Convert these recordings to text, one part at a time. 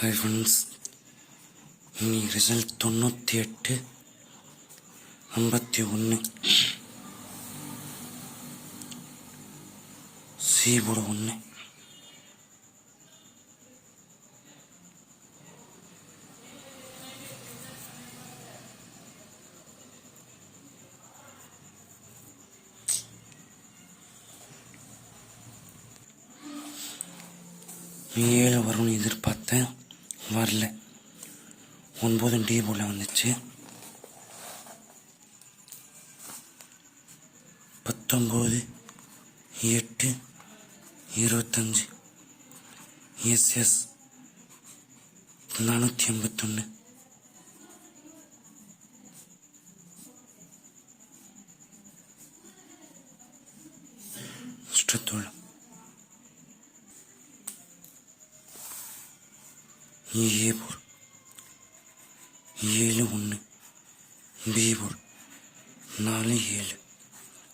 Hi friends இன்னைக்கு result தொண்ணூற்றி எட்டு ஐம்பத்தி ஒன்று சி போட ஒன்று ஏழு வரும்னு எதிர்பார்த்தேன். வரல. ஒன்பதும் டி போல வந்துச்சு. பத்தொம்போது எட்டு இருபத்தஞ்சு எஸ்எஸ் நானூற்றி எண்பத்தொன்று இஷ்டத்தோழம் ஏ போர் ஏழு ஒன்று. பி போர் நாலு ஏழு.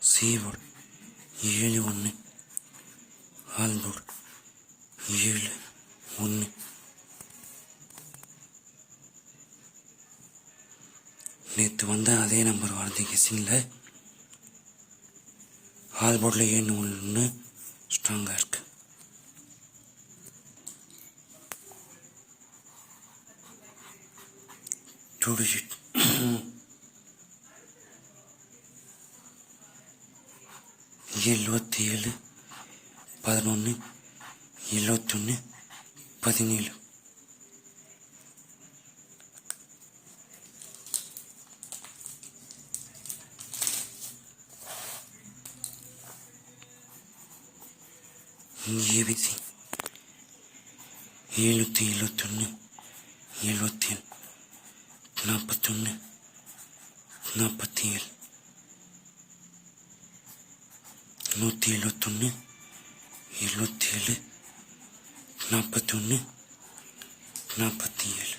சி போர் ஏழு ஒன்று. ஆல் போர் ஏழு ஒன்று. நேற்று வந்த அதே நம்பர் வருது கெஸிங்கில் ஆல் போர்டில் ஏழு ஒன்று. ஸ்ட்ராங்காக இருக்கு. டூ டிஜிட் எழுபத்தி ஏழு பதினொன்று எழுபத்தொன்று பதினேழு. ஏபிசி எழுநூற்றி எழுபத்தொன்று எழுபத்தி ஏழு நாற்பத்தொன்று நாற்பத்தி ஏழு நூற்றி எழுபத்தொன்று எழுபத்தி ஏழு நாற்பத்தொன்று நாற்பத்தி ஏழு